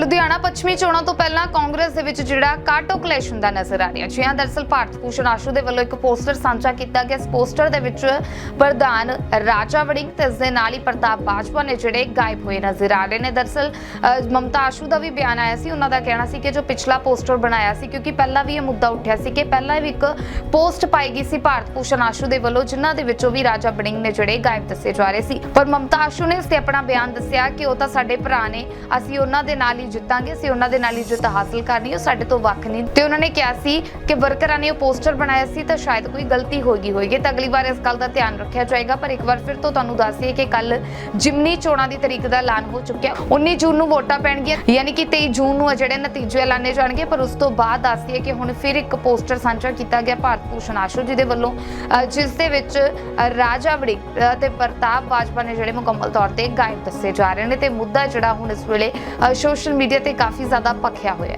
ਲੁਧਿਆਣਾ ਪੱਛਮੀ ਚੋਣਾਂ ਤੋਂ ਪਹਿਲਾਂ ਕਾਂਗਰਸ ਦੇ ਵਿੱਚ ਜਿਹੜਾ ਕਾਟੋ ਕਲੇਸ਼ ਹੁੰਦਾ ਨਜ਼ਰ ਆ ਰਿਹਾ ਜੀ। ਹਾਂ, ਦਰਸਲ ਭਾਰਤ ਭੂਸ਼ਣ ਆਸ਼ੂ ਦੇ ਵੱਲੋਂ ਇੱਕ ਪੋਸਟਰ ਸਾਂਝਾ ਕੀਤਾ ਗਿਆ। ਇਸ ਪੋਸਟਰ ਦੇ ਵਿੱਚ ਪ੍ਰਧਾਨ ਰਾਜਾ ਵੜਿੰਗ ਤੇ ਇਸ ਦੇ ਨਾਲ ਹੀ ਪ੍ਰਤਾਪ ਬਾਜਵਾ ਨੇ ਜਿਹੜੇ ਗਾਇਬ ਹੋਏ ਨਜ਼ਰ ਆ ਰਹੇ ਨੇ। ਦਰਸਲ ਮਮਤਾ ਆਸ਼ੂ ਦਾ ਵੀ ਬਿਆਨ ਆਇਆ ਸੀ। ਉਹਨਾਂ ਦਾ ਕਹਿਣਾ ਸੀ ਕਿ ਜੋ ਪਿਛਲਾ ਪੋਸਟਰ ਬਣਾਇਆ ਸੀ, ਕਿਉਂਕਿ ਪਹਿਲਾਂ ਵੀ ਇਹ ਮੁੱਦਾ ਉੱਠਿਆ ਸੀ ਕਿ ਪਹਿਲਾਂ ਵੀ ਇੱਕ ਪੋਸਟ ਪਾਈ ਗਈ ਸੀ ਭਾਰਤ ਭੂਸ਼ਣ ਆਸ਼ੂ ਦੇ ਵੱਲੋਂ, ਜਿਨ੍ਹਾਂ ਦੇ ਵਿੱਚੋਂ ਵੀ ਰਾਜਾ ਵੜਿੰਗ ਨੇ ਜਿਹੜੇ ਗਾਇਬ ਦੱਸੇ ਜਾ ਰਹੇ ਸੀ। ਪਰ ਮਮਤਾ ਆਸ਼ੂ ਨੇ ਇਸ ਤੇ ਆਪਣਾ ਬਿਆਨ ਦੱਸਿਆ ਕਿ ਉਹ ਤਾਂ ਸਾਡੇ ਭਰਾ ਨੇ, ਅਸੀਂ ਉਹਨਾਂ ਦੇ ਨਾਲ ਹੀ ਜਿੱਤਾਂਗੇ ਅਸੀਂ ਉਹਨਾਂ ਦੇ ਨਾਲ ਹੀ ਜਿੱਤ ਹਾਸਲ ਕਰਨੀ ਉਹ ਸਾਡੇ ਤੋਂ ਵੱਖ ਨਹੀਂ ਤੇ ਉਹਨਾਂ ਨੇ ਕਿਹਾ ਸੀ ਕਿ ਵਰਕਰਾਂ ਨੇ ਉਹ ਪੋਸਟਰ ਬਣਾਇਆ ਸੀ ਤਾਂ ਸ਼ਾਇਦ ਕੋਈ ਗਲਤੀ ਹੋ ਗਈ ਹੋਏਗੀ। ਤਾਂ ਅਗਲੀ ਵਾਰ ਇਸ ਗੱਲ ਦਾ ਧਿਆਨ ਰੱਖਿਆ ਜਾਏਗਾ ਪਰ ਇੱਕ ਵਾਰ ਫਿਰ ਤੋਂ ਤੁਹਾਨੂੰ ਦੱਸ ਦਈਏ ਕਿ ਕੱਲ ਜਿਮਨੀ ਚੋਣਾਂ ਦੀ ਤਰੀਕ ਦਾ ਐਲਾਨ ਹੋ ਚੁੱਕਿਆ। 19 ਜੂਨ ਨੂੰ ਵੋਟਾਂ ਪੈਣਗੀਆਂ ਯਾਨੀ ਕਿ 23 ਜੂਨ ਨੂੰ ਜਿਹੜੇ ਨਤੀਜੇ ਐਲਾਨੇ ਜਾਣਗੇ ਪਰ ਉਸ ਤੋਂ ਬਾਅਦ ਦੱਸ ਦਈਏ ਕਿ ਹੁਣ ਫਿਰ ਇੱਕ ਪੋਸਟਰ ਸਾਂਝਾ ਕੀਤਾ ਗਿਆ ਭਾਰਤ ਭੂਸ਼ਣ ਆਸ਼ੂ ਜੀ ਦੇ ਵੱਲੋਂ ਅ, ਜਿਸ ਦੇ ਵਿੱਚ ਰਾਜਾ ਵੜਿੰਗ ਤੇ ਪ੍ਰਤਾਪ ਬਾਜਵਾ ਨੇ ਜਿਹੜੇ ਮੁਕੰਮਲ ਤੌਰ ਤੇ ਗਾਇਬ ਦੱਸੇ ਜਾ ਰਹੇ ਨੇ। ਤੇ ਮੁੱਦਾ ਜਿਹੜਾ ਹੁਣ ਇਸ ਵੇਲੇ ਸੋਸ਼ਲ ਮੀਡੀਆ ਤੇ ਕਾਫੀ ਜ਼ਿਆਦਾ ਭਖਿਆ ਹੋਇਆ